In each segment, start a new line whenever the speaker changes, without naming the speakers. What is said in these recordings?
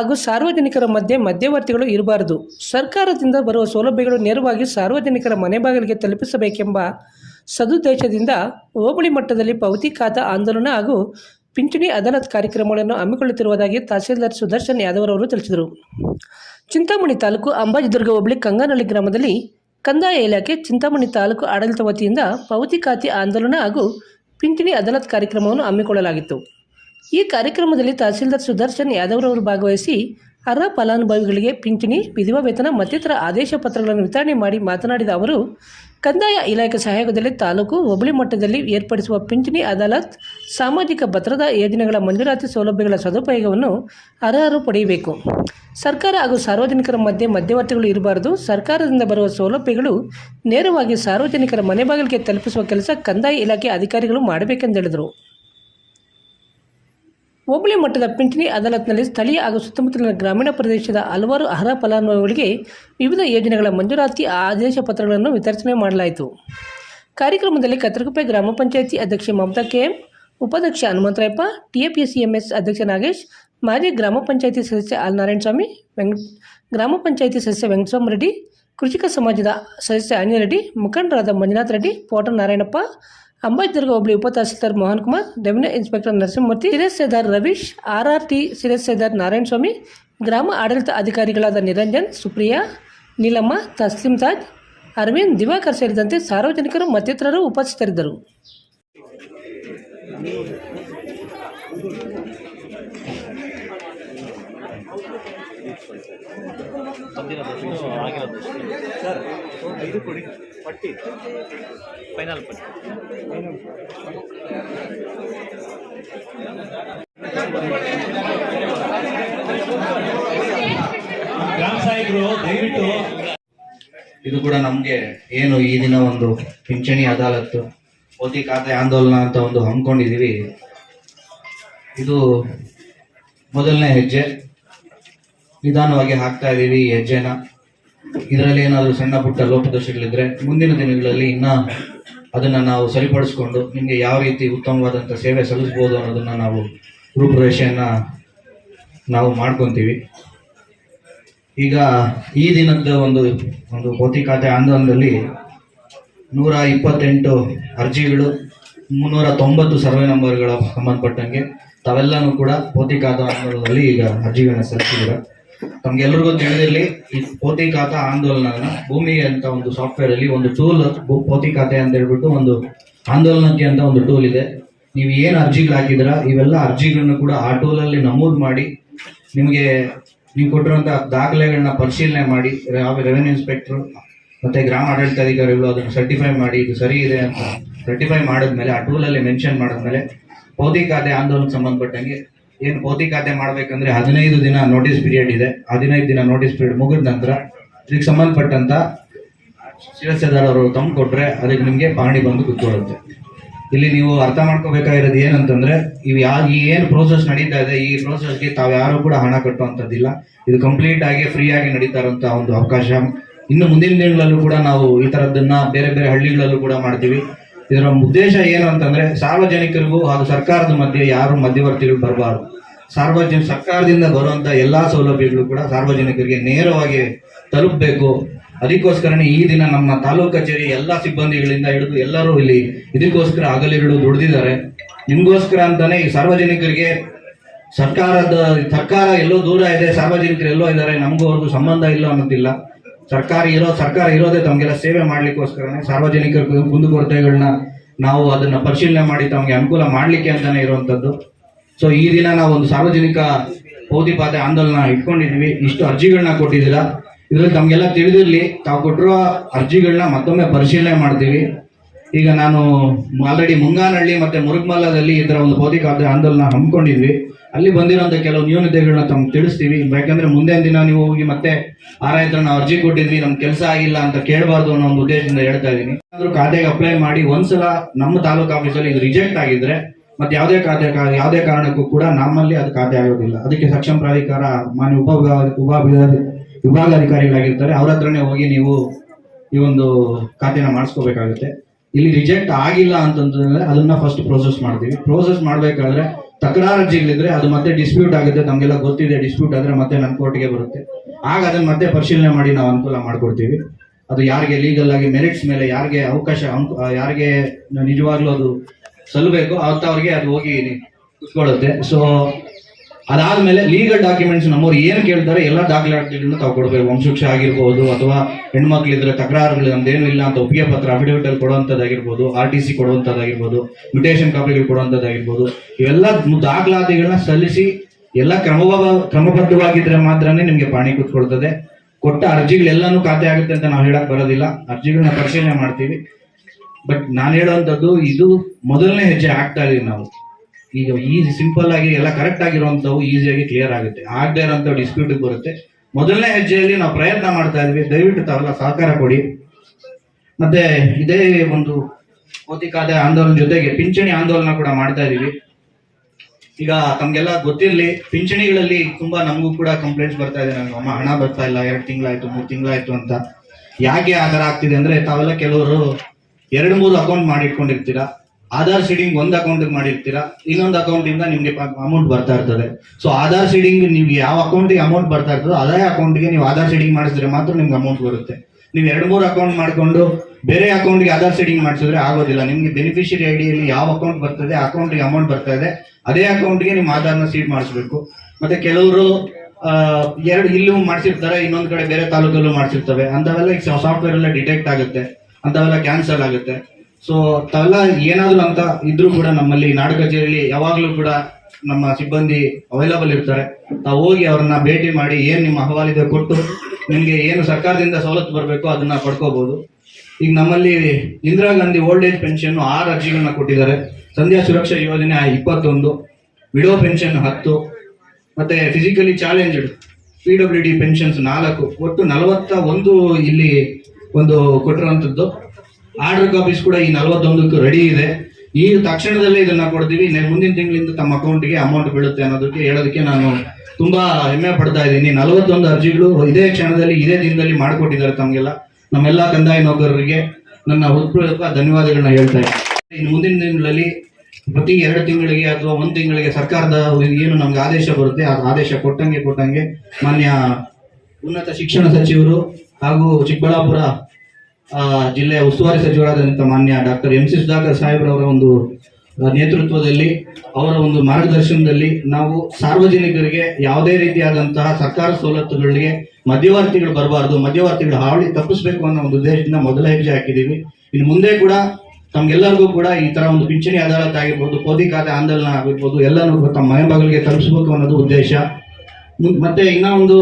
ಹಾಗೂ ಸಾರ್ವಜನಿಕರ ಮಧ್ಯೆ ಮಧ್ಯವರ್ತಿಗಳು ಇರಬಾರದು. ಸರ್ಕಾರದಿಂದ ಬರುವ ಸೌಲಭ್ಯಗಳು ನೇರವಾಗಿ ಸಾರ್ವಜನಿಕರ ಮನೆ ಬಾಗಿಲಿಗೆ ತಲುಪಿಸಬೇಕೆಂಬ ಸದುದ್ದೇಶದಿಂದ ಹೋಬಳಿ ಮಟ್ಟದಲ್ಲಿ ಪಾವತಿ ಖಾತಾ ಆಂದೋಲನ ಹಾಗೂ ಪಿಂಚಣಿ ಅದಾಲತ್ ಕಾರ್ಯಕ್ರಮಗಳನ್ನು ಹಮ್ಮಿಕೊಳ್ಳುತ್ತಿರುವುದಾಗಿ ತಹಸೀಲ್ದಾರ್ ಸುದರ್ಶನ್ ಯಾದವ್ ಅವರು ತಿಳಿಸಿದರು. ಚಿಂತಾಮಣಿ ತಾಲೂಕು ಅಂಬಾಜಿದುರ್ಗ ಹೋಬಳಿ ಕಂಗಾನಹಳ್ಳಿ ಗ್ರಾಮದಲ್ಲಿ ಕಂದಾಯ ಇಲಾಖೆ ಚಿಂತಾಮಣಿ ತಾಲೂಕು ಆಡಳಿತ ವತಿಯಿಂದ ಪಾವತಿ ಖಾತೆ ಆಂದೋಲನ ಹಾಗೂ ಪಿಂಚಣಿ ಅದಾಲತ್ ಕಾರ್ಯಕ್ರಮವನ್ನು ಹಮ್ಮಿಕೊಳ್ಳಲಾಗಿತ್ತು. ಈ ಕಾರ್ಯಕ್ರಮದಲ್ಲಿ ತಹಸೀಲ್ದಾರ್ ಸುದರ್ಶನ್ ಯಾದವ್ರವರು ಭಾಗವಹಿಸಿ ಅರ್ಹ ಫಲಾನುಭವಿಗಳಿಗೆ ಪಿಂಚಣಿ, ವಿಧವಾ ವೇತನ, ಮತ್ತಿತರ ಆದೇಶ ಪತ್ರಗಳನ್ನು ವಿತರಣೆ ಮಾಡಿ ಮಾತನಾಡಿದ ಅವರು, ಕಂದಾಯ ಇಲಾಖೆ ಸಹಯೋಗದಲ್ಲಿ ತಾಲೂಕು ಹೋಬಳಿ ಮಟ್ಟದಲ್ಲಿ ಏರ್ಪಡಿಸುವ ಪಿಂಚಣಿ ಅದಾಲತ್ ಸಾಮಾಜಿಕ ಭದ್ರತಾ ಯೋಜನೆಗಳ ಮಂಜೂರಾತಿ ಸೌಲಭ್ಯಗಳ ಸದುಪಯೋಗವನ್ನು ಅರ್ಹರು ಪಡೆಯಬೇಕು. ಸರ್ಕಾರ ಹಾಗೂ ಸಾರ್ವಜನಿಕರ ಮಧ್ಯೆ ಮಧ್ಯವರ್ತಿಗಳು ಇರಬಾರದು. ಸರ್ಕಾರದಿಂದ ಬರುವ ಸೌಲಭ್ಯಗಳು ನೇರವಾಗಿ ಸಾರ್ವಜನಿಕರ ಮನೆ ಬಾಗಿಲಿಗೆ ತಲುಪಿಸುವ ಕೆಲಸ ಕಂದಾಯ ಇಲಾಖೆ ಅಧಿಕಾರಿಗಳು ಮಾಡಬೇಕೆಂದು ಹೇಳಿದರು. ಹೋಬಳಿ ಮಟ್ಟದ ಪಿಂಚಣಿ ಅದಾಲತ್ನಲ್ಲಿ ಸ್ಥಳೀಯ ಹಾಗೂ ಸುತ್ತಮುತ್ತಲಿನ ಗ್ರಾಮೀಣ ಪ್ರದೇಶದ ಹಲವಾರು ಅರ್ಹ ಫಲಾನುಭವಿಗಳಿಗೆ ವಿವಿಧ ಯೋಜನೆಗಳ ಮಂಜೂರಾತಿ ಆದೇಶ ಪತ್ರಗಳನ್ನು ವಿತರಿಸಣೆ ಮಾಡಲಾಯಿತು. ಕಾರ್ಯಕ್ರಮದಲ್ಲಿ ಕತ್ರಗುಪ್ಪೆ ಗ್ರಾಮ ಪಂಚಾಯಿತಿ ಅಧ್ಯಕ್ಷೆ ಮಮತಾ ಕೆಎಂ, ಉಪಾಧ್ಯಕ್ಷ ಹನುಮಂತರಾಯಪ್ಪ ಟಿಎಪಿಎಸ್ಸಿಎಂಎಸ್ ಅಧ್ಯಕ್ಷ ನಾಗೇಶ್, ಮಾಜಿ ಗ್ರಾಮ ಪಂಚಾಯಿತಿ ಸದಸ್ಯ ಆಲ್ ನಾರಾಯಣಸ್ವಾಮಿ ವೆಂಕ ಗ್ರಾಮ ಪಂಚಾಯಿತಿ ಸದಸ್ಯ ವೆಂಕಟಸ್ವಾಮಿ ರೆಡ್ಡಿ, ಕೃಷಿಕ ಸಮಾಜದ ಸದಸ್ಯ ಅನಿಲ್ ರೆಡ್ಡಿ, ಮುಖಂಡರಾದ ಮಂಜುನಾಥ್ ರೆಡ್ಡಿ, ಪೋಟ ನಾರಾಯಣಪ್ಪ ಅಂಬಾಜಿದುರ್ಗ ಹೋಬಳಿ ಉಪ tahsildar Mohan Kumar revenue inspector Narasimhamurthy sheristedar Ravish, RRT Narayanaswamy ಗ್ರಾಮ ಆಡಳಿತ ಅಧಿಕಾರಿಗಳಾದ ನಿರಂಜನ್, ಸುಪ್ರಿಯಾ, ನೀಲಮ್ಮ, ತಸ್ಲಿಂ ತಾಜ್ ಅರವಿಂದ್, ದಿವಾಕರ್ ಸೇರಿದಂತೆ ಸಾರ್ವಜನಿಕರು ಮತ್ತಿತರರು ಉಪಸ್ಥಿತರಿದ್ದರು.
ಸರ್, ಇದು ಕೊಡಿ, ಪಟ್ಟಿ, ಫೈನಲ್ ಪಟ್ಟಿ.
ಇದು ಕೂಡ ನಮಗೆ ಏನು ಈ ದಿನ ಒಂದು ಪಿಂಚಣಿ ಅದಾಲತ್ತು ಓದಿ ಖಾತೆ ಆಂದೋಲನ ಅಂತ ಒಂದು ಹಮ್ಮಿಕೊಂಡಿದೀವಿ ಇದು ಮೊದಲನೇ ಹೆಜ್ಜೆ. ನಿಧಾನವಾಗಿ ಹಾಕ್ತಾ ಇದೀವಿ ಈ ಹೆಜ್ಜೆನ. ಇದರಲ್ಲಿ ಏನಾದರೂ ಸಣ್ಣ ಪುಟ್ಟ ಲೋಪದೋಷಗಳಿದ್ರೆ ಮುಂದಿನ ದಿನಗಳಲ್ಲಿ ಇನ್ನ ಅದನ್ನ ನಾವು ಸರಿಪಡಿಸ್ಕೊಂಡು ನಿಮಗೆ ಯಾವ ರೀತಿ ಉತ್ತಮವಾದಂಥ ಸೇವೆ ಸಲ್ಲಿಸ್ಬೋದು ಅನ್ನೋದನ್ನು ನಾವು ರೂಪುರೇಷೆಯನ್ನು ನಾವು ಮಾಡ್ಕೊತೀವಿ. ಈಗ ಈ ದಿನದ ಒಂದು ಒಂದು ಪೋತಿ ಖಾತೆ ಆಂದೋಲನದಲ್ಲಿ ನೂರ ಇಪ್ಪತ್ತೆಂಟು ಅರ್ಜಿಗಳು, ಮುನ್ನೂರ ತೊಂಬತ್ತು ಸರ್ವೆ ನಂಬರ್ಗಳ ಸಂಬಂಧಪಟ್ಟಂಗೆ ತಾವೆಲ್ಲನೂ ಕೂಡ ಪೋತಿ ಖಾತೆ ಆಂದೋಲನದಲ್ಲಿ ಈಗ ಅರ್ಜಿಗಳನ್ನ ಸಲ್ಲಿಸಿದ್ದೀರ? ತಮ್ಗೆಲ್ರಿಗೂ ತಿಳಿದಿರಲಿ, ಈ ಪೋತಿ ಖಾತಾ ಆಂದೋಲನ ಭೂಮಿ ಅಂತ ಒಂದು ಸಾಫ್ಟ್ವೇರ್ ಅಲ್ಲಿ ಒಂದು ಟೂಲ್ ಪೋತಿ ಖಾತೆ ಅಂತ ಹೇಳ್ಬಿಟ್ಟು ಒಂದು ಆಂದೋಲನಕ್ಕೆ ಅಂತ ಒಂದು ಟೂಲ್ ಇದೆ. ನೀವು ಏನು ಅರ್ಜಿಗಳು ಹಾಕಿದ್ರ ಇವೆಲ್ಲ ಅರ್ಜಿಗಳನ್ನು ಕೂಡ ಆ ಟೂಲಲ್ಲಿ ನಮೂದು ಮಾಡಿ, ನಿಮಗೆ ನೀವು ಕೊಟ್ಟಿರುವಂತಹ ದಾಖಲೆಗಳನ್ನ ಪರಿಶೀಲನೆ ಮಾಡಿ ಯಾವ ರೆವೆನ್ಯೂ ಇನ್ಸ್ಪೆಕ್ಟರ್ ಮತ್ತೆ ಗ್ರಾಮ ಆಡಳಿತಾಧಿಕಾರಿಗಳು ಅದನ್ನು ಸರ್ಟಿಫೈ ಮಾಡಿ, ಇದು ಸರಿ ಇದೆ ಅಂತ ಸರ್ಟಿಫೈ ಮಾಡಿದ್ಮೇಲೆ, ಆ ಟೂಲಲ್ಲಿ ಮೆನ್ಷನ್ ಮಾಡಿದ್ಮೇಲೆ ಪೌದಿ ಖಾತೆ ಆಂದೋಲನಕ್ಕೆ ಸಂಬಂಧಪಟ್ಟಂಗೆ ಏನು ಪೋತಿ ಖಾತೆ ಮಾಡ್ಬೇಕಂದ್ರೆ ಹದಿನೈದು ದಿನ ನೋಟಿಸ್ ಪೀರಿಯಡ್ ಇದೆ. ಹದಿನೈದು ದಿನ ನೋಟಿಸ್ ಪೀರಿಯಡ್ ಮುಗಿದ ನಂತರ ಇದಕ್ಕೆ ಸಂಬಂಧಪಟ್ಟಂತ ಶಿರಸ್ತೆದಾರ್ ಅವರು ತಮ್ಮ ಕೊಟ್ರೆ ಅದಕ್ಕೆ ನಿಮಗೆ ಪಹಣಿ ಬಂದು ಕೂತ್ಕೊಳ್ಳುತ್ತೆ ಇಲ್ಲಿ ನೀವು ಅರ್ಥ ಮಾಡ್ಕೋಬೇಕಾಗಿರೋದು ಏನಂತಂದ್ರೆ, ಇವು ಯಾ ಈ ಏನು ಪ್ರೋಸೆಸ್ ನಡೀತಾ ಇದೆ, ಈ ಪ್ರೋಸೆಸ್ಗೆ ತಾವು ಯಾರು ಕೂಡ ಹಣ ಕಟ್ಟುವಂಥದ್ದಿಲ್ಲ. ಇದು ಕಂಪ್ಲೀಟ್ ಆಗಿ ಫ್ರೀ ಆಗಿ ನಡೀತಾ ಇರುವಂತ ಒಂದು ಅವಕಾಶ. ಇನ್ನು ಮುಂದಿನ ದಿನಗಳಲ್ಲೂ ಕೂಡ ನಾವು ಈ ತರದ್ದನ್ನ ಬೇರೆ ಬೇರೆ ಹಳ್ಳಿಗಳಲ್ಲೂ ಕೂಡ ಮಾಡ್ತೀವಿ. ಇದರ ಉದ್ದೇಶ ಏನು ಅಂತಂದ್ರೆ ಸಾರ್ವಜನಿಕರಿಗೂ ಹಾಗೂ ಸರ್ಕಾರದ ಮಧ್ಯೆ ಯಾರು ಮಧ್ಯವರ್ತಿಗಳು ಬರಬಾರದು. ಸಾರ್ವಜನಿಕ ಸರ್ಕಾರದಿಂದ ಬರುವಂತ ಎಲ್ಲಾ ಸೌಲಭ್ಯಗಳು ಕೂಡ ಸಾರ್ವಜನಿಕರಿಗೆ ನೇರವಾಗಿ ತಲುಪಬೇಕು. ಅದಕ್ಕೋಸ್ಕರನೇ ಈ ದಿನ ನಮ್ಮ ತಾಲೂಕು ಕಚೇರಿ ಎಲ್ಲಾ ಸಿಬ್ಬಂದಿಗಳಿಂದ ಹಿಡಿದು ಎಲ್ಲರೂ ಇಲ್ಲಿ ಇದಕ್ಕೋಸ್ಕರ ಹಗಲಿರುಳು ದುಡಿದಿದ್ದಾರೆ. ನಿಮ್ಗೋಸ್ಕರ ಅಂತಾನೆ ಈ ಸಾರ್ವಜನಿಕರಿಗೆ ಸರ್ಕಾರದ ಸರ್ಕಾರ ಎಲ್ಲೋ ದೂರ ಇದೆ, ಸಾರ್ವಜನಿಕರು ಎಲ್ಲೋ ಇದ್ದಾರೆ, ನಮಗೂ ಅವ್ರಿಗೂ ಸಂಬಂಧ ಇಲ್ಲ ಅನ್ನೋದಿಲ್ಲ. ಸರ್ಕಾರ ಇರೋ, ಸರ್ಕಾರ ಇರೋದೇ ತಮಗೆಲ್ಲ ಸೇವೆ ಮಾಡ್ಲಿಕ್ಕೋಸ್ಕರನೇ ಸಾರ್ವಜನಿಕರ ಕುಂದು ಕುಂದುಕೊರತೆಗಳನ್ನ ನಾವು ಅದನ್ನ ಪರಿಶೀಲನೆ ಮಾಡಿ ತಮಗೆ ಅನುಕೂಲ ಮಾಡ್ಲಿಕ್ಕೆ ಅಂತಾನೆ ಇರುವಂತದ್ದು. ಸೊ ಈ ದಿನ ನಾವು ಒಂದು ಸಾರ್ವಜನಿಕ ಪೌತಿಪಾತೆ ಆಂದೋಲನ ಇಟ್ಕೊಂಡಿದ್ದೀವಿ. ಇಷ್ಟು ಅರ್ಜಿಗಳನ್ನ ಕೊಟ್ಟಿದ್ದೀರಾ. ಇದರಲ್ಲಿ ತಮಗೆಲ್ಲ ತಿಳಿದಿರಲಿ. ತಾವು ಕೊಟ್ಟಿರೋ ಅರ್ಜಿಗಳನ್ನ ಮತ್ತೊಮ್ಮೆ ಪರಿಶೀಲನೆ ಮಾಡ್ತೀವಿ. ಈಗ ನಾನು ಆಲ್ರೆಡಿ ಮುಂಗಾನಹಳ್ಳಿ ಮತ್ತೆ ಮುರುಗ್ಮಲ್ಲದಲ್ಲಿ ಇದರ ಒಂದು ಬೌದ್ಧಿಕ ಆಂದೋಲನ ಹಮ್ಮಿಕೊಂಡಿದ್ವಿ. ಅಲ್ಲಿ ಬಂದಿರೋಂಥ ಕೆಲವು ನ್ಯೂನತೆಗಳನ್ನ ತಮ್ಗೆ ತಿಳಿಸ್ತೀವಿ. ಯಾಕಂದ್ರೆ ಮುಂದಿನ ದಿನ ನೀವು ಹೋಗಿ ಮತ್ತೆ ಆ ಹತ್ರ ನಾವು ಅರ್ಜಿ ಕೊಟ್ಟಿದ್ವಿ ನಮ್ ಕೆಲಸ ಆಗಿಲ್ಲ ಅಂತ ಕೇಳಬಾರ್ದು ಅನ್ನೋ ಒಂದು ಉದ್ದೇಶದಿಂದ ಹೇಳ್ತಾ ಇದ್ದೀನಿ ಆದ್ರೂ ಖಾತೆಗೆ ಅಪ್ಲೈ ಮಾಡಿ ಒಂದ್ಸಲ ನಮ್ಮ ತಾಲೂಕು ಆಫೀಸಲ್ಲಿ ಇದು ರಿಜೆಕ್ಟ್ ಆಗಿದ್ರೆ, ಮತ್ತೆ ಯಾವುದೇ ಖಾತೆ, ಯಾವುದೇ ಕಾರಣಕ್ಕೂ ಕೂಡ ನಮ್ಮಲ್ಲಿ ಅದು ಖಾತೆ ಆಗೋದಿಲ್ಲ. ಅದಕ್ಕೆ ಸಕ್ಷಮ ಪ್ರಾಧಿಕಾರ ಮಾನ್ಯ ಉಪ ವಿಭಾಗ ವಿಭಾಗಾಧಿಕಾರಿಗಳಾಗಿರ್ತಾರೆ, ಅವ್ರ ಹತ್ರನೇ ಹೋಗಿ ನೀವು ಈ ಒಂದು ಖಾತೆನ ಮಾಡಿಸ್ಕೋಬೇಕಾಗುತ್ತೆ. ಇಲ್ಲಿ ರಿಜೆಕ್ಟ್ ಆಗಿಲ್ಲ ಅಂತಂದ್ರೆ ಅದನ್ನ ಫಸ್ಟ್ ಪ್ರೋಸೆಸ್ ಮಾಡ್ತೀವಿ. ಪ್ರೋಸೆಸ್ ಮಾಡ್ಬೇಕಾದ್ರೆ ತಕರಾರು ಅರ್ಜಿಗಳಿದ್ರೆ ಅದು ಮತ್ತೆ ಡಿಸ್ಪ್ಯೂಟ್ ಆಗುತ್ತೆ. ನಮಗೆಲ್ಲ ಗೊತ್ತಿದೆ ಡಿಸ್ಪ್ಯೂಟ್ ಆದ್ರೆ ಮತ್ತೆ ನನ್ನ ಕೋರ್ಟ್ಗೆ ಬರುತ್ತೆ. ಆಗ ಅದನ್ನ ಮತ್ತೆ ಪರಿಶೀಲನೆ ಮಾಡಿ ನಾವು ಅನುಕೂಲ ಮಾಡ್ಕೊಡ್ತೀವಿ. ಅದು ಯಾರಿಗೆ ಲೀಗಲ್ ಆಗಿ ಮೆರಿಟ್ಸ್ ಮೇಲೆ ಯಾರಿಗೆ ಅವಕಾಶ ಯಾರಿಗೆ ನಿಜವಾಗ್ಲೂ ಅದು ಸಲ್ಲಬೇಕು ಅವ್ರಿಗೆ ಅದು ಹೋಗಿ ಕುತ್ಕೊಳ್ಳುತ್ತೆ. ಸೊ ಅದಾದ್ಮೇಲೆ ಲೀಗಲ್ ಡಾಕ್ಯುಮೆಂಟ್ಸ್ ನಮ್ಮವ್ರು ಏನು ಕೇಳ್ತಾರೆ ಎಲ್ಲ ದಾಖಲಾತಿಗಳನ್ನ ತಾವು ಕೊಡಬೇಕು. ವಂಶವೃಕ್ಷ ಆಗಿರ್ಬೋದು ಅಥವಾ ಹೆಣ್ಮಕ್ಳಿದ್ರೆ ತಕರಾರುಗಳು, ನಮ್ದೇನು ಇಲ್ಲ ಅಂತ ಒಪ್ಪಿಗೆ ಪತ್ರ ಅಫಿಡವಿಟ್ ಅಲ್ಲಿ ಕೊಡುವಂತದ್ದಾಗಿರ್ಬೋದು ಆರ್ ಟಿ ಸಿ ಕೊಡುವಂತದ್ದಾಗಿರ್ಬೋದು ಮ್ಯುಟೇಷನ್ ಕಾಪಿಗಳು ಕೊಡುವಂತದ್ದಾಗಿರ್ಬೋದು, ಇವೆಲ್ಲ ದಾಖಲಾತಿಗಳನ್ನ ಸಲ್ಲಿಸಿ ಎಲ್ಲ ಕ್ರಮವ ಕ್ರಮಬದ್ಧವಾಗಿದ್ರೆ ಮಾತ್ರನೇ ನಿಮಗೆ ಪಾಣಿ ಕೂತ್ಕೊಳ್ತದೆ. ಕೊಟ್ಟ ಅರ್ಜಿಗಳೆಲ್ಲಾನು ಖಾತೆ ಆಗುತ್ತೆ ಅಂತ ನಾವು ಹೇಳಕ್ ಬರೋದಿಲ್ಲ. ಅರ್ಜಿಗಳನ್ನ ಪರಿಶೀಲನೆ ಮಾಡ್ತೀವಿ. ಬಟ್ ನಾನು ಹೇಳುವಂಥದ್ದು ಇದು ಮೊದಲನೇ ಹೆಜ್ಜೆ ಆಗ್ತಾ ಇದೀವಿ ನಾವು. ಈಗ ಈಸಿ ಸಿಂಪಲ್ ಆಗಿ ಎಲ್ಲ ಕರೆಕ್ಟ್ ಆಗಿರುವಂಥವು ಈಸಿಯಾಗಿ ಕ್ಲಿಯರ್ ಆಗುತ್ತೆ. ಆಗದೆ ಇರೋಂಥ ಡಿಸ್ಪ್ಯೂಟ್ ಬರುತ್ತೆ. ಮೊದಲನೇ ಹೆಜ್ಜೆಯಲ್ಲಿ ನಾವು ಪ್ರಯತ್ನ ಮಾಡ್ತಾ ಇದ್ವಿ. ದಯವಿಟ್ಟು ತಾವೆಲ್ಲ ಸಹಕಾರ ಕೊಡಿ. ಮತ್ತೆ ಇದೇ ಒಂದು ಭೌತಿಕಾದ ಆಂದೋಲನ ಜೊತೆಗೆ ಪಿಂಚಣಿ ಆಂದೋಲನ ಕೂಡ ಮಾಡ್ತಾ ಇದೀವಿ ಈಗ ತಮ್ಗೆಲ್ಲ ಗೊತ್ತಿರಲಿ, ಪಿಂಚಣಿಗಳಲ್ಲಿ ತುಂಬಾ ನಮಗೂ ಕೂಡ ಕಂಪ್ಲೇಂಟ್ಸ್ ಬರ್ತಾ ಇದೆ. ನನಗೆ ಅಮ್ಮ, ಹಣ ಬರ್ತಾ ಇಲ್ಲ, ಎರಡು ತಿಂಗಳಾಯ್ತು, ಮೂರು ತಿಂಗಳಾಯ್ತು ಅಂತ. ಯಾಕೆ ಆ ಆಗ್ತಿದೆ ಅಂದ್ರೆ ತಾವೆಲ್ಲ ಕೆಲವರು ಎರಡು, ಮೂರು ಅಕೌಂಟ್ ಮಾಡಿಟ್ಕೊಂಡಿರ್ತೀರಾ? ಆಧಾರ್ ಸೀಡಿಂಗ್ ಒಂದು ಅಕೌಂಟ್ ಮಾಡಿರ್ತೀರಾ, ಇನ್ನೊಂದು ಅಕೌಂಟ್ ಇಂದ ನಿಮ್ಗೆ ಅಮೌಂಟ್ ಬರ್ತಾ ಇರ್ತದೆ. ಸೊ ಆಧಾರ್ ಸೀಡಿಂಗ್ ನಿಮ್ಗೆ ಯಾವ ಅಕೌಂಟಿಗೆ ಅಮೌಂಟ್ ಬರ್ತಾ ಇರ್ತದೋ, ಅದೇ ಅಕೌಂಟ್ಗೆ ನೀವು ಆಧಾರ್ ಸೀಡಿಂಗ್ ಮಾಡಿಸಿದ್ರೆ ಮಾತ್ರ ನಿಮ್ಗೆ ಅಮೌಂಟ್ ಬರುತ್ತೆ. ನೀವು ಎರಡು ಮೂರು ಅಕೌಂಟ್ ಮಾಡ್ಕೊಂಡು ಬೇರೆ ಅಕೌಂಟ್ಗೆ ಆಧಾರ್ ಸೀಡಿಂಗ್ ಮಾಡಿಸಿದ್ರೆ ಆಗೋದಿಲ್ಲ. ನಿಮ್ಗೆ ಬೆನಿಫಿಷಿಯರಿ ಐಡಿಯಲ್ಲಿ ಯಾವ ಅಕೌಂಟ್ ಬರ್ತದೆ ಅಕೌಂಟ್ಗೆ ಅಮೌಂಟ್ ಬರ್ತಾ ಇದೆ, ಅದೇ ಅಕೌಂಟ್ಗೆ ನಿಮ್ಮ ಆಧಾರ್ನ ಸೀಡ್ ಮಾಡಿಸ್ಬೇಕು. ಮತ್ತೆ ಕೆಲವರು ಎರಡು ಇಲ್ಲೂ ಮಾಡಿಸಿರ್ತಾರೆ, ಇನ್ನೊಂದು ಕಡೆ ಬೇರೆ ತಾಲೂಕಲ್ಲೂ ಮಾಡಿಸಿರ್ತವೆ. ಅಂತವೆಲ್ಲ ಈಗ ಸಾಫ್ಟ್ವೇರ್ ಎಲ್ಲ ಡಿಟೆಕ್ಟ್ ಆಗುತ್ತೆ. ಅಂತವೆಲ್ಲ ಕ್ಯಾನ್ಸಲ್ ಆಗುತ್ತೆ. ಸೊ ತಾವೆಲ್ಲ ಏನಾದ್ರು ಅಂತ ಇದ್ರೂ ಕೂಡ ನಮ್ಮಲ್ಲಿ ನಾಡ ಕಚೇರಿಯಲ್ಲಿ ಯಾವಾಗ್ಲೂ ಕೂಡ ನಮ್ಮ ಸಿಬ್ಬಂದಿ ಅವೈಲಬಲ್ ಇರ್ತಾರೆ. ತಾವು ಹೋಗಿ ಅವ್ರನ್ನ ಭೇಟಿ ಮಾಡಿ ಏನ್ ನಿಮ್ಮ ಅಹವಾಲಿದೆ ಕೊಟ್ಟು ನಿಮ್ಗೆ ಏನು ಸರ್ಕಾರದಿಂದ ಸವಲತ್ತು ಬರಬೇಕು ಅದನ್ನ ಪಡ್ಕೋಬಹುದು ಈಗ ನಮ್ಮಲ್ಲಿ Indira Gandhi old age pension ಆರು ಅರ್ಜಿಗಳನ್ನ ಕೊಟ್ಟಿದ್ದಾರೆ. ಸಂಧ್ಯಾ ಸುರಕ್ಷಾ ಯೋಜನೆ ಇಪ್ಪತ್ತೊಂದು ವಿಡೋ ಪೆನ್ಷನ್ ಹತ್ತು, ಮತ್ತೆ physically challenged P W D pensions ನಾಲ್ಕು. ಒಟ್ಟು ನಲವತ್ತ ಒಂದು ಇಲ್ಲಿ ಒಂದು ಕೊಟ್ಟಿರುವಂತದ್ದು. ಆರ್ಡರ್ ಕಾಪೀಸ್ ಕೂಡ ಈ ನಲವತ್ತೊಂದಕ್ಕೂ ರೆಡಿ ಇದೆ. ಈ ತಕ್ಷಣದಲ್ಲೇ ಇದನ್ನ ಕೊಡ್ತೀವಿ. ಮುಂದಿನ ತಿಂಗಳಿಂದ ತಮ್ಮ ಅಕೌಂಟ್ಗೆ ಅಮೌಂಟ್ ಬೀಳುತ್ತೆ ಅನ್ನೋದಕ್ಕೆ ಹೇಳೋದಕ್ಕೆ ನಾನು ತುಂಬಾ ಹೆಮ್ಮೆ ಪಡ್ತಾ ಇದ್ದೀನಿ. ನಲವತ್ತೊಂದು ಅರ್ಜಿಗಳು ಇದೇ ಕ್ಷಣದಲ್ಲಿ, ಇದೇ ದಿನದಲ್ಲಿ ಮಾಡಿಕೊಟ್ಟಿದ್ದಾರೆ ತಮಗೆಲ್ಲ. ನಮ್ಮೆಲ್ಲ ಕಂದಾಯ ನೌಕರರಿಗೆ ನನ್ನ ಹೃತ್ಪೂರ್ವಕ ಧನ್ಯವಾದಗಳನ್ನ ಹೇಳ್ತಾ ಇದ್ದೀನಿ. ಇನ್ನು ಮುಂದಿನ ದಿನಗಳಲ್ಲಿ ಪ್ರತಿ ಎರಡು ತಿಂಗಳಿಗೆ ಅಥವಾ ಒಂದು ತಿಂಗಳಿಗೆ ಸರ್ಕಾರದ ಏನು ನಮ್ಗೆ ಆದೇಶ ಬರುತ್ತೆ, ಆ ಆದೇಶ ಕೊಟ್ಟಂಗೆ ಕೊಟ್ಟಂಗೆ ಮಾನ್ಯ ಉನ್ನತ ಶಿಕ್ಷಣ ಸಚಿವರು ಹಾಗೂ ಚಿಕ್ಕಬಳ್ಳಾಪುರ ಜಿಲ್ಲೆಯ ಉಸ್ತುವಾರಿ ಸಚಿವರಾದಂಥ ಮಾನ್ಯ ಡಾಕ್ಟರ್ ಎಂ ಸಿ ಸುಧಾಕರ್ ಸಾಹೇಬ್ರವರ ಒಂದು ನೇತೃತ್ವದಲ್ಲಿ, ಅವರ ಒಂದು ಮಾರ್ಗದರ್ಶನದಲ್ಲಿ ನಾವು ಸಾರ್ವಜನಿಕರಿಗೆ ಯಾವುದೇ ರೀತಿಯಾದಂತಹ ಸರ್ಕಾರ ಸವಲತ್ತುಗಳಿಗೆ ಮಧ್ಯವರ್ತಿಗಳು ಬರಬಾರದು, ಮಧ್ಯವರ್ತಿಗಳ ಹಾವಳಿ ತಪ್ಪಿಸಬೇಕು ಅನ್ನೋ ಒಂದು ಉದ್ದೇಶದಿಂದ ಮೊದಲ ಹೆಜ್ಜೆ ಹಾಕಿದ್ದೀವಿ. ಇನ್ನು ಮುಂದೆ ಕೂಡ ತಮ್ಗೆಲ್ಲರಿಗೂ ಕೂಡ ಈ ತರ ಒಂದು ಪಿಂಚಣಿ ಅದಾಲತ್ ಆಗಿರ್ಬೋದು ಕೋದಿ ಖಾತೆ ಆಂದೋಲನ ಆಗಿರ್ಬೋದು, ಎಲ್ಲನೂ ತಮ್ಮ ಮನೆ ಬಾಗಿಲಿಗೆ ತಲುಪಿಸಬೇಕು ಅನ್ನೋದು ಉದ್ದೇಶ. ಮತ್ತೆ ಇನ್ನ ಒಂದು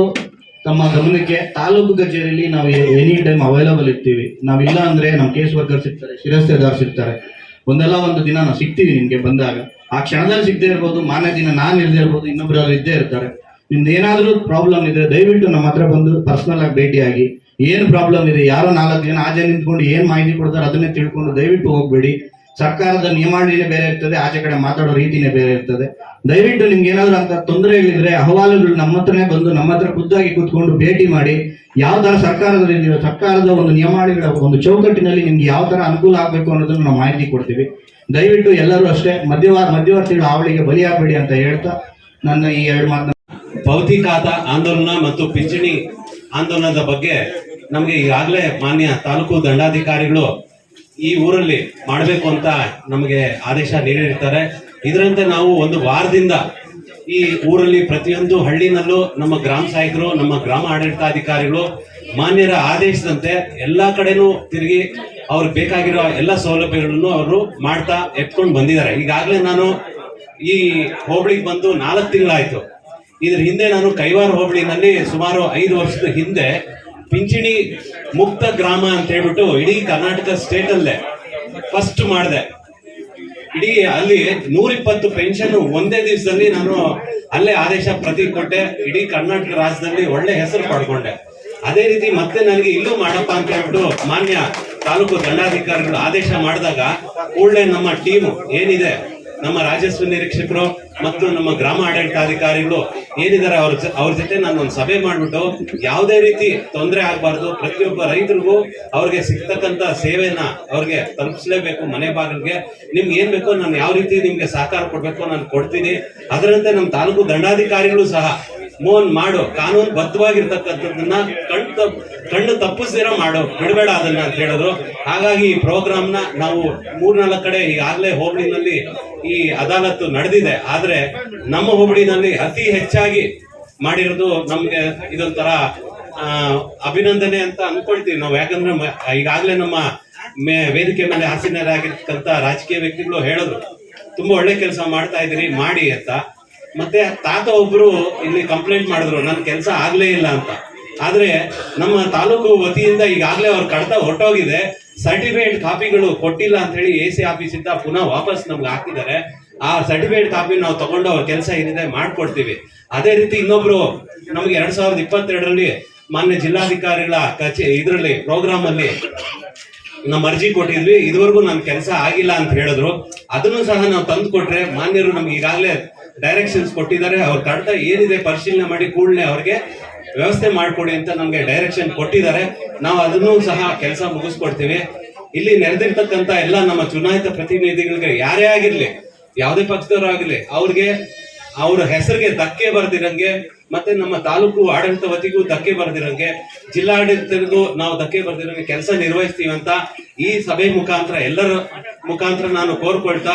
ತಮ್ಮ ಗಮನಕ್ಕೆ ತಾಲೂಕು ಕಚೇರಿಯಲ್ಲಿ ನಾವು ಎನಿ ಟೈಮ್ ಅವೈಲಬಲ್ ಇರ್ತೀವಿ. ನಾವಿಲ್ಲ ಅಂದ್ರೆ ನಮ್ಮ ಕೇಸ್ ವರ್ಕರ್ಸ್ ಇರ್ತಾರೆ ಶಿರಸ್ತೆದಾರ್ ಸಿಗ್ತಾರೆ ಒಂದಲ್ಲ ಒಂದು ದಿನ ನಾವು ಸಿಗ್ತೀವಿ ನಿಮ್ಗೆ ಬಂದಾಗ. ಆ ಕ್ಷಣದಲ್ಲಿ ಸಿಗದೆ ಇರ್ಬೋದು ಮಾನ್ಯ ದಿನ ನಾನು ಇಲ್ಲದೆ ಇರ್ಬೋದು ಇನ್ನೊಬ್ರು ಇದ್ದೇ ಇರ್ತಾರೆ. ನಿಮ್ದು ಏನಾದ್ರೂ ಪ್ರಾಬ್ಲಮ್ ಇದ್ರೆ ದಯವಿಟ್ಟು ನಮ್ಮ ಹತ್ರ ಬಂದು ಪರ್ಸನಲ್ ಆಗಿ ಭೇಟಿಯಾಗಿ ಏನು ಪ್ರಾಬ್ಲಮ್ ಇದೆ, ಯಾರೋ ನಾಲ್ಕು ಜನ ಆಚೆ ನಿಂತ್ಕೊಂಡು ಏನ್ ಮಾಹಿತಿ ಕೊಡ್ತಾರೆ ಅದನ್ನೇ ತಿಳ್ಕೊಂಡು ದಯವಿಟ್ಟು ಹೋಗ್ಬೇಡಿ. ಸರ್ಕಾರದ ನಿಯಮಾವಳಿನೇ ಬೇರೆ ಇರ್ತದೆ, ಆಚೆ ಕಡೆ ಮಾತಾಡೋ ರೀತಿನೇ ಬೇರೆ ಇರ್ತದೆ. ದಯವಿಟ್ಟು ನಿಮ್ಗೆ ಏನಾದ್ರು ಅಂತ ತೊಂದರೆ ತೊಂದರೆಗಳಿದ್ರೆ ಅಹವಾಲುಗಳು ನಮ್ಮ ಹತ್ರನೇ ಬಂದು ನಮ್ಮ ಹತ್ರ ಖುದ್ದಾಗಿ ಕೂತ್ಕೊಂಡು ಭೇಟಿ ಮಾಡಿ, ಯಾವ ತರ ಸರ್ಕಾರದ ಸರ್ಕಾರದ ಒಂದು ನಿಯಮಾವಳಿಗಳ ಒಂದು ಚೌಕಟ್ಟಿನಲ್ಲಿ ನಿಮ್ಗೆ ಯಾವ ತರ ಅನುಕೂಲ ಆಗ್ಬೇಕು ಅನ್ನೋದನ್ನ ನಾವು ಮಾಹಿತಿ ಕೊಡ್ತೀವಿ. ದಯವಿಟ್ಟು ಎಲ್ಲರೂ ಅಷ್ಟೇ ಮಧ್ಯವ ಮಧ್ಯವರ್ತಿಗಳ ಹಾವಳಿಗೆ ಬಲಿಯಾಗಬೇಡಿ ಅಂತ ಹೇಳ್ತಾ ನನ್ನ ಈ ಎರಡು ಮಾತನ್ನ
ಭೌತಿಕಾದ ಆಂದೋಲನ ಮತ್ತು ಪಿಂಚಣಿ ಆಂದೋಲನದ ಬಗ್ಗೆ ನಮಗೆ ಈಗಾಗಲೇ ಮಾನ್ಯ ತಾಲೂಕು ದಂಡಾಧಿಕಾರಿಗಳು ಈ ಊರಲ್ಲಿ ಮಾಡಬೇಕು ಅಂತ ನಮಗೆ ಆದೇಶ ನೀಡಿರ್ತಾರೆ ಇದರಂತೆ ನಾವು ಒಂದು ವಾರದಿಂದ ಈ ಊರಲ್ಲಿ ಪ್ರತಿಯೊಂದು ಹಳ್ಳಿನಲ್ಲೂ ನಮ್ಮ ಗ್ರಾಮ ಸಹಾಯಕರು ನಮ್ಮ ಗ್ರಾಮ ಆಡಳಿತಾಧಿಕಾರಿಗಳು ಮಾನ್ಯರ ಆದೇಶದಂತೆ ಎಲ್ಲ ಕಡೆನೂ ತಿರುಗಿ ಅವ್ರಿಗೆ ಬೇಕಾಗಿರೋ ಎಲ್ಲ ಸೌಲಭ್ಯಗಳನ್ನು ಅವರು ಮಾಡ್ತಾ ಎತ್ಕೊಂಡು ಬಂದಿದ್ದಾರೆ. ಈಗಾಗಲೇ ನಾನು ಈ ಹೋಬಳಿಗೆ ಬಂದು ನಾಲ್ಕು ತಿಂಗಳಾಯಿತು. ಇದ್ರ ಹಿಂದೆ ನಾನು ಕೈವಾರ ಹೋಬಳಿನಲ್ಲಿ ಸುಮಾರು ಐದು ವರ್ಷದ ಹಿಂದೆ ಪಿಂಚಣಿ ಮುಕ್ತ ಗ್ರಾಮ ಅಂತ ಹೇಳ್ಬಿಟ್ಟು ಇಡೀ ಕರ್ನಾಟಕ ಸ್ಟೇಟ್ ಅಲ್ಲೇ ಫಸ್ಟ್ ಮಾಡಿದೆ. ಇಡೀ ಅಲ್ಲಿ ನೂರಿಪ್ಪತ್ತು ಪೆನ್ಷನ್ ಒಂದೇ ದಿವಸದಲ್ಲಿ ನಾನು ಅಲ್ಲೇ ಆದೇಶ ಪ್ರತಿ ಕೊಟ್ಟೆ. ಇಡೀ ಕರ್ನಾಟಕ ರಾಜ್ಯದಲ್ಲಿ ಒಳ್ಳೆ ಹೆಸರು ಪಡ್ಕೊಂಡೆ. ಅದೇ ರೀತಿ ಮತ್ತೆ ನನಗೆ ಇಲ್ಲೂ ಮಾಡಪ್ಪ ಅಂತ ಹೇಳ್ಬಿಟ್ಟು ಮಾನ್ಯ ತಾಲೂಕು ದಂಡಾಧಿಕಾರಿಗಳು ಆದೇಶ ಮಾಡಿದಾಗ ಕೂಡಲೇ ನಮ್ಮ ಟೀಮ್ ಏನಿದೆ ನಮ್ಮ ರಾಜಸ್ವ ನಿರೀಕ್ಷಕರು ಮತ್ತು ನಮ್ಮ ಗ್ರಾಮ ಆಡಳಿತಾಧಿಕಾರಿಗಳು ಏನಿದ್ದಾರೆ ಅವ್ರ ಅವ್ರ ಜೊತೆ ನಾನು ಒಂದು ಸಭೆ ಮಾಡಿಬಿಟ್ಟು ಯಾವುದೇ ರೀತಿ ತೊಂದರೆ ಆಗಬಾರ್ದು, ಪ್ರತಿಯೊಬ್ಬ ರೈತರಿಗೂ ಅವ್ರಿಗೆ ಸಿಗ್ತಕ್ಕಂಥ ಸೇವೆನ ಅವ್ರಿಗೆ ತಲುಪಿಸಲೇಬೇಕು ಮನೆ ಬಾಗಿಲಿಗೆ. ನಿಮ್ಗೆ ಏನು ಬೇಕೋ ನಾನು ಯಾವ ರೀತಿ ನಿಮಗೆ ಸಹಕಾರ ಕೊಡಬೇಕು ನಾನು ಕೊಡ್ತೀನಿ. ಅದರಂತೆ ನಮ್ಮ ತಾಲೂಕು ದಂಡಾಧಿಕಾರಿಗಳು ಸಹ ಮೋಹನ್ ಮಾಡು, ಕಾನೂನು ಬದ್ಧವಾಗಿರ್ತಕ್ಕಂಥದ್ದನ್ನ ಕಣ್ಣು ತಪ್- ಕಣ್ಣು ತಪ್ಪಿಸ್ದಿರ ಮಾಡೋ, ಬಿಡಬೇಡ ಅದನ್ನ ಅಂತ ಹೇಳಿದ್ರು ಹಾಗಾಗಿ ಈ ಪ್ರೋಗ್ರಾಮ್ನ ನಾವು ಮೂರ್ನಾಲ್ಕು ಕಡೆ ಈಗಾಗಲೇ ಹೋಬಳಿನಲ್ಲಿ ಈ ಅದಾಲತ್ತು ನಡೆದಿದೆ. ಆದ್ರೆ ನಮ್ಮ ಹೋಬಳಿನಲ್ಲಿ ಅತಿ ಹೆಚ್ಚಾಗಿ ಮಾಡಿರೋದು ನಮಗೆ ಇದೊಂಥರ ಅಭಿನಂದನೆ ಅಂತ ಅನ್ಕೊಳ್ತೀವಿ ನಾವು. ಯಾಕಂದ್ರೆ ಈಗಾಗಲೇ ನಮ್ಮ ಮೇ- ವೇದಿಕೆ ಮೇಲೆ ಆಸೀನರಾಗಿರ್ತಕ್ಕಂಥ ರಾಜಕೀಯ ವ್ಯಕ್ತಿಗಳು ಹೇಳಿದ್ರು, ತುಂಬಾ ಒಳ್ಳೆ ಕೆಲಸ ಮಾಡ್ತಾ ಇದ್ದೀರಿ, ಮಾಡಿ ಅಂತ. ಮತ್ತೆ ತಾತ ಒಬ್ರು ಇಲ್ಲಿ ಕಂಪ್ಲೇಂಟ್ ಮಾಡಿದ್ರು ನನ್ನ ಕೆಲಸ ಆಗ್ಲೇ ಇಲ್ಲ ಅಂತ. ಆದ್ರೆ ನಮ್ಮ ತಾಲೂಕು ವತಿಯಿಂದ ಈಗಾಗಲೇ ಅವ್ರ ಕಡತ ಹೊರಟೋಗಿದೆ. ಸರ್ಟಿಫಿಕೇಟ್ ಕಾಪಿಗಳು ಕೊಟ್ಟಿಲ್ಲ ಅಂತ ಹೇಳಿ ಎ ಸಿ ಆಫೀಸಿಂದ ಪುನಃ ವಾಪಸ್ ನಮ್ಗೆ ಹಾಕಿದ್ದಾರೆ. ಆ ಸರ್ಟಿಫಿಕೇಟ್ ಕಾಪಿ ನಾವು ತಗೊಂಡು ಅವ್ರ ಕೆಲಸ ಏನಿದೆ ಮಾಡ್ಕೊಡ್ತೀವಿ. ಅದೇ ರೀತಿ ಇನ್ನೊಬ್ರು ನಮ್ಗೆ ಎರಡ್ ಸಾವಿರದ ಇಪ್ಪತ್ತೆರಡರಲ್ಲಿ ಮಾನ್ಯ ಜಿಲ್ಲಾಧಿಕಾರಿಗಳ ಕಚೇ ಇದರಲ್ಲಿ ಪ್ರೋಗ್ರಾಮ್ ಅಲ್ಲಿ ನಮ್ಮ ಅರ್ಜಿ ಕೊಟ್ಟಿದ್ವಿ. ಇದುವರೆಗೂ ನಮ್ ಕೆಲಸ ಆಗಿಲ್ಲ ಅಂತ ಹೇಳಿದ್ರು. ಅದನ್ನು ಸಹ ನಾವು ತಂದು ಕೊಟ್ರೆ ಮಾನ್ಯರು ನಮ್ಗೆ ಈಗಾಗಲೇ ಡೈರೆಕ್ಷನ್ಸ್ ಕೊಟ್ಟಿದ್ದಾರೆ. ಅವ್ರ ಕಡತ ಏನಿದೆ ಪರಿಶೀಲನೆ ಮಾಡಿ ಕೂಡಲೇ ಅವ್ರಿಗೆ ವ್ಯವಸ್ಥೆ ಮಾಡಿಕೊಡಿ ಅಂತ ನಮಗೆ ಡೈರೆಕ್ಷನ್ ಕೊಟ್ಟಿದ್ದಾರೆ. ನಾವು ಅದನ್ನು ಸಹ ಕೆಲಸ ಮುಗಿಸ್ಕೊಡ್ತೀವಿ. ಇಲ್ಲಿ ನೆರೆದಿರ್ತಕ್ಕಂಥ ಎಲ್ಲ ನಮ್ಮ ಚುನಾಯಿತ ಪ್ರತಿನಿಧಿಗಳಿಗೆ ಯಾರೇ ಆಗಿರಲಿ, ಯಾವುದೇ ಪಕ್ಷದವರು ಆಗಿರ್ಲಿ ಅವ್ರಿಗೆ ಅವರ ಹೆಸರಿಗೆ ಧಕ್ಕೆ ಬರ್ದಿರಂಗೆ ಮತ್ತೆ ನಮ್ಮ ತಾಲೂಕು ಆಡಳಿತ ವತಿಗೂ ಧಕ್ಕೆ ಬರ್ದಿರಂಗೆ, ಜಿಲ್ಲಾಡಳಿತರಿಗೂ ನಾವು ಧಕ್ಕೆ ಬರ್ದಿರಂಗೆ ಕೆಲಸ ನಿರ್ವಹಿಸ್ತೀವಿ ಅಂತ ಈ ಸಭೆ ಮುಖಾಂತರ ಎಲ್ಲರ ಮುಖಾಂತರ ನಾನು ಕೋರ್ಕೊಳ್ತಾ